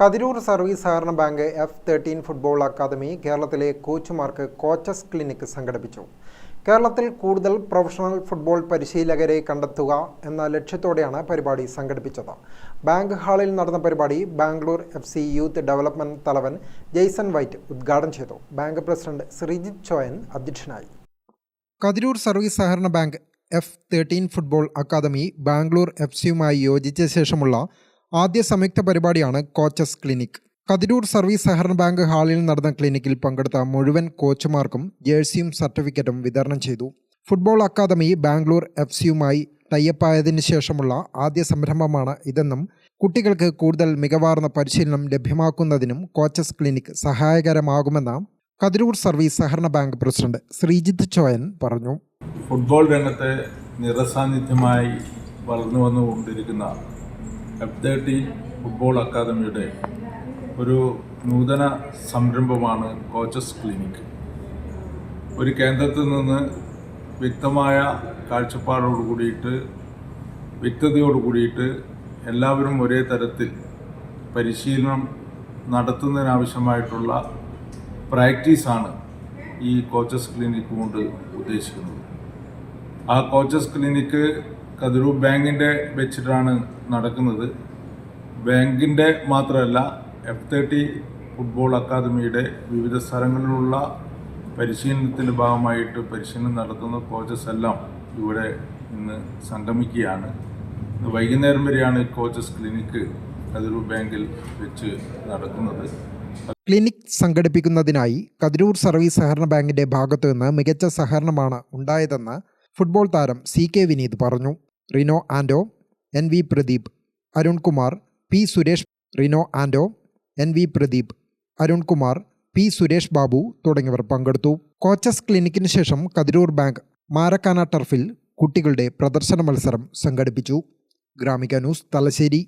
Kathirur service സഹകരണ bank F thirteen football academy കേരളത്തിലെ കോച്ചുമാർക്ക് കോച്ചസ് ക്ലിനിക് സംഘടിപ്പിച്ചു. കേരളത്തിൽ കൂടുതൽ പ്രൊഫഷണൽ ഫുട്ബോൾ പരിശീലകരെ കണ്ടെത്തുക എന്ന ലക്ഷ്യത്തോടെയാണ് പരിപാടി സംഘടിപ്പിച്ചത്. ബാങ്ക് ഹാളിൽ നടന്ന പരിപാടി Bangalore F C youth development തലവൻ ജെയ്സൺ വൈറ്റ് ഉദ്ഘാടനം ചെയ്തു. ബാങ്ക് പ്രസിഡന്റ് ശ്രീജിത് ചോയൻ അധ്യക്ഷനായി. കതിരൂർ സർവീസ് സഹകരണ bank F thirteen football academy Bangalore F സിയുമായി യോജിച്ച ശേഷമുള്ള ആദ്യ സംയുക്ത പരിപാടിയാണ് കോച്ചസ് ക്ലിനിക്. കതിരൂർ സർവീസ് സഹകരണ ബാങ്ക് ഹാളിൽ നടന്ന ക്ലിനിക്കിൽ പങ്കെടുത്ത മുഴുവൻ കോച്ചുമാർക്കും ജേഴ്സിയും സർട്ടിഫിക്കറ്റും വിതരണം ചെയ്തു. ഫുട്ബോൾ അക്കാദമി ബാംഗ്ലൂർ എഫ് സിയുമായി ടൈപ്പായതിനു ശേഷമുള്ള ആദ്യ സംരംഭമാണ് ഇതെന്നും കുട്ടികൾക്ക് കൂടുതൽ മികവാർന്ന പരിശീലനം ലഭ്യമാക്കുന്നതിനും കോച്ചസ് ക്ലിനിക് സഹായകരമാകുമെന്ന് കതിരൂർ സർവീസ് സഹകരണ ബാങ്ക് പ്രസിഡന്റ് ശ്രീജിത്ത് ചോയൻ പറഞ്ഞു. ഫുട്ബോൾ രംഗത്തെ നിറസാന്നിധ്യമായി വളർന്നു വന്നുകൊണ്ടിരിക്കുന്ന എഫ് തേർട്ടി ഫുട്ബോൾ അക്കാദമിയുടെ ഒരു നൂതന സംരംഭമാണ് കോച്ചസ് ക്ലിനിക് ഒരു കേന്ദ്രത്തിൽ നിന്ന് വ്യക്തമായ കാഴ്ചപ്പാടോട് കൂടിയിട്ട് വ്യക്തതയോട് കൂടിയിട്ട് എല്ലാവരും ഒരേ തരത്തിൽ പരിശീലനം നടത്തുന്നതിനാവശ്യമായിട്ടുള്ള പ്രാക്ടീസാണ് ഈ കോച്ചസ് ക്ലിനിക് കൊണ്ട് ഉദ്ദേശിക്കുന്നത്. ആ കോച്ചസ് ക്ലിനിക്ക് കതിരൂർ ബാങ്കിന്റെ വെച്ചിട്ടാണ് നടക്കുന്നത്. ബാങ്കിന്റെ മാത്രമല്ല എഫ് തേർട്ടി ഫുട്ബോൾ അക്കാദമിയുടെ വിവിധ സ്ഥലങ്ങളിലുള്ള പരിശീലനത്തിന്റെ ഭാഗമായിട്ട് പരിശീലനം നടത്തുന്ന കോച്ചസ് എല്ലാം ഇവിടെ ഇന്ന് സംഗമിക്കുകയാണ്. ഇന്ന് വൈകുന്നേരം വരെയാണ് കോച്ചസ് ക്ലിനിക്ക് കതിരൂർ ബാങ്കിൽ വെച്ച് നടക്കുന്നത്. ക്ലിനിക് സംഘടിപ്പിക്കുന്നതിനായി കതിരൂർ സർവീസ് സഹകരണ ബാങ്കിന്റെ ഭാഗത്തു നിന്ന് മികച്ച സഹകരണമാണ് ഉണ്ടായതെന്ന് ഫുട്ബോൾ താരം സി കെ വിനീത് പറഞ്ഞു. Rino Anto N V Pradeep Arunkumar P Suresh Rino Anto N V Pradeep Arunkumar P Suresh Babu തുടങ്ങിയവർ പങ്കെടുത്തു. കോച്ചസ് ക്ലിനിക്കിന് ശേഷം കതിരൂർ ബാങ്ക് മാരക്കാന ടർഫിൽ കുട്ടികളുടെ പ്രദർശന മത്സരം സംഘടിപ്പിച്ചു. ഗ്രാമിക ന്യൂസ് തലശ്ശേരി.